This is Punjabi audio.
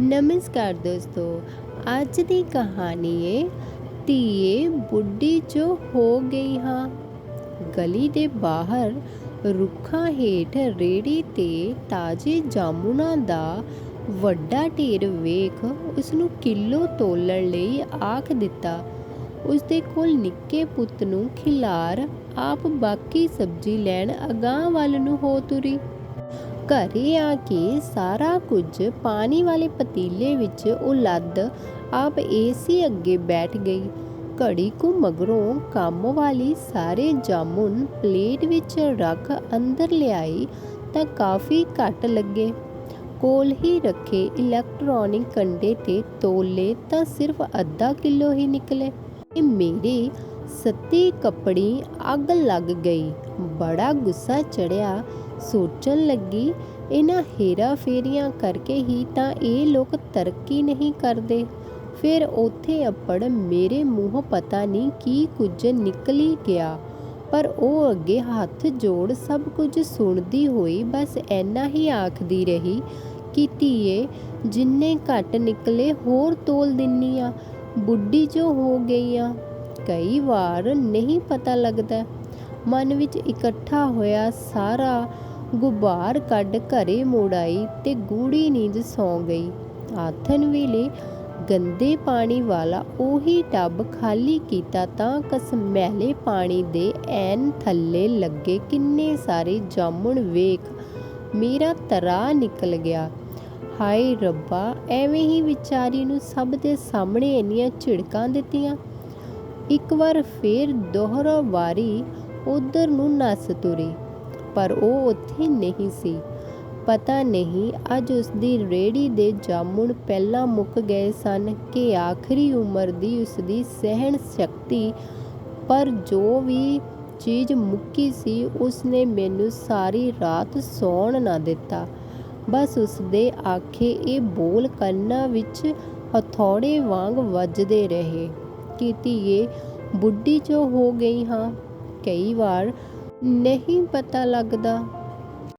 ਨਮਸਕਾਰ ਦੋਸਤੋ ਅੱਜ ਦੀ ਕਹਾਣੀ ਏ ਧੀਏ ਬੁੱਢੀ ਜੋ ਹੋ ਗਈ ਹਾਂ ਗਲੀ ਦੇ ਬਾਹਰ ਰੁੱਖਾਂ ਹੇਠ ਰੇੜੀ ਤੇ ਤਾਜ਼ੇ ਜਾਮੁਨਾਂ ਦਾ ਵੱਡਾ ਢੇਰ ਵੇਖ ਉਸ ਨੂੰ ਕਿਲੋ ਤੋਲਣ ਲਈ ਆਖ ਦਿੱਤਾ ਉਸ ਦੇ ਕੋਲ ਨਿੱਕੇ ਪੁੱਤ ਨੂੰ ਖਿਲਾਰ ਆਪ ਬਾਕੀ ਸਬਜ਼ੀ ਲੈਣ ਅਗਾਂਹ ਵੱਲ ਨੂੰ ਹੋ ਤੁਰੀ ਘਰੇ ਆ ਕੇ ਸਾਰਾ ਕੁਝ ਪਾਣੀ ਵਾਲੇ ਪਤੀਲੇ ਵਿੱਚ ਉਲੱਦ ਆਪ ਏਸੀ ਅੱਗੇ ਬੈਠ ਗਈ। ਘੜੀ ਕੁ ਮਗਰੋਂ ਕੰਮ ਵਾਲੀ ਸਾਰੇ ਜਾਮੁਨ ਪਲੇਟ ਵਿੱਚ ਰੱਖ ਅੰਦਰ ਲਿਆਈ ਤਾਂ ਕਾਫੀ ਘੱਟ ਲੱਗੇ। ਕੋਲ ਹੀ ਰੱਖੇ ਇਲੈਕਟ੍ਰੋਨਿਕ ਕੰਡੇ ਤੇ ਤੋਲੇ ਤਾਂ ਸਿਰਫ ਅੱਧਾ ਕਿਲੋ ਹੀ ਨਿਕਲੇ। ਇਹ ਮੇਰੇ ਸੱਤੀ ਕੱਪੜੀ ਅੱਗ ਲੱਗ ਗਈ। ਬੜਾ ਗੁੱਸਾ ਚੜਿਆ। ਸੋਚਣ ਲੱਗੀ, ਇਹਨਾਂ ਹੇਰਾ ਫੇਰੀਆਂ ਕਰਕੇ ਹੀ ਤਾਂ ਇਹ ਲੋਕ ਤਰੱਕੀ ਨਹੀਂ ਕਰਦੇ। ਫਿਰ ਉੱਥੇ ਅੱਪੜ ਮੇਰੇ ਮੂੰਹ ਪਤਾ ਨਹੀਂ ਕੀ ਕੁਝ ਨਿਕਲੀ ਗਿਆ। ਪਰ ਉਹ ਅੱਗੇ ਹੱਥ ਜੋੜ ਸਭ ਕੁਝ ਸੁਣਦੀ ਹੋਈ ਬਸ ਐਨਾ ਹੀ ਆਖਦੀ ਰਹੀ ਕਿ ਧੀਏ, ਜਿੰਨੇ ਘੱਟ ਨਿਕਲੇ ਹੋਰ ਤੋਲ ਦਿੰਨੀ ਆ। ਬੁੱਢੀ ਜੋ ਹੋ ਗਈ ਆ। ਕਈ ਵਾਰ ਨਹੀਂ ਪਤਾ ਲੱਗਦਾ। ਮਨ ਵਿੱਚ ਇਕੱਠਾ ਹੋਇਆ ਸਾਰਾ ਗੁਬਾਰ ਕੱਢ ਘਰੇ ਮੋੜ ਆਈ ਤੇ ਗੂੜੀ ਨੀਂਦ ਸੌਂ ਗਈ। ਆਥਨ ਵੇਲੇ ਗੰਦੇ ਪਾਣੀ ਵਾਲਾ ਉਹੀ ਟੱਬ ਖਾਲੀ ਕੀਤਾ ਤਾਂ ਕਸਮੈਲੇ ਪਾਣੀ ਦੇ ਐਨ ਥੱਲੇ ਲੱਗੇ ਕਿੰਨੇ ਸਾਰੇ ਜਾਮੁਨ ਵੇਖ ਮੇਰਾ ਤਰਾ ਨਿਕਲ ਗਿਆ। ਹਾਏ ਰੱਬਾ, ਐਵੇਂ ਹੀ ਵਿਚਾਰੀ ਨੂੰ ਸਭ ਦੇ ਸਾਹਮਣੇ ਇੰਨੀਆਂ ਝਿੜਕਾਂ ਦਿੱਤੀਆਂ। ਇੱਕ ਵਾਰ ਫੇਰ ਦੋਹਰਾ ਵਾਰੀ ਉਧਰ ਨੂੰ ਨੱਸ ਤੁਰੀ, ਪਰ ਉਹ ਉੱਥੇ ਨਹੀਂ ਸੀ। ਪਤਾ ਨਹੀਂ ਅੱਜ ਉਸਦੀ ਰੇੜੀ ਦੇ ਜਾਮੁਣ ਪਹਿਲਾਂ ਮੁੱਕ ਗਏ ਸਨ ਕਿ ਆਖਰੀ ਉਮਰ ਦੀ ਉਸਦੀ ਸਹਿਣ ਸ਼ਕਤੀ, ਪਰ ਜੋ ਵੀ ਚੀਜ਼ ਮੁੱਕੀ ਸੀ ਉਸਨੇ ਮੈਨੂੰ ਸਾਰੀ ਰਾਤ ਸੌਣ ਨਾ ਦਿੱਤਾ। ਬਸ ਉਸਦੇ ਆਖੇ ਇਹ ਬੋਲ ਕੰਨਾਂ ਵਿੱਚ ਹਥੌੜੇ ਵਾਂਗ ਵੱਜਦੇ ਰਹੇ। ਕਿ ਧੀਏ ਬੁੱਢੀ ਜੋ ਹੋ ਗਈ ਹਾਂ ਕਈ ਵਾਰ ਨਹੀਂ ਪਤਾ ਲੱਗਦਾ।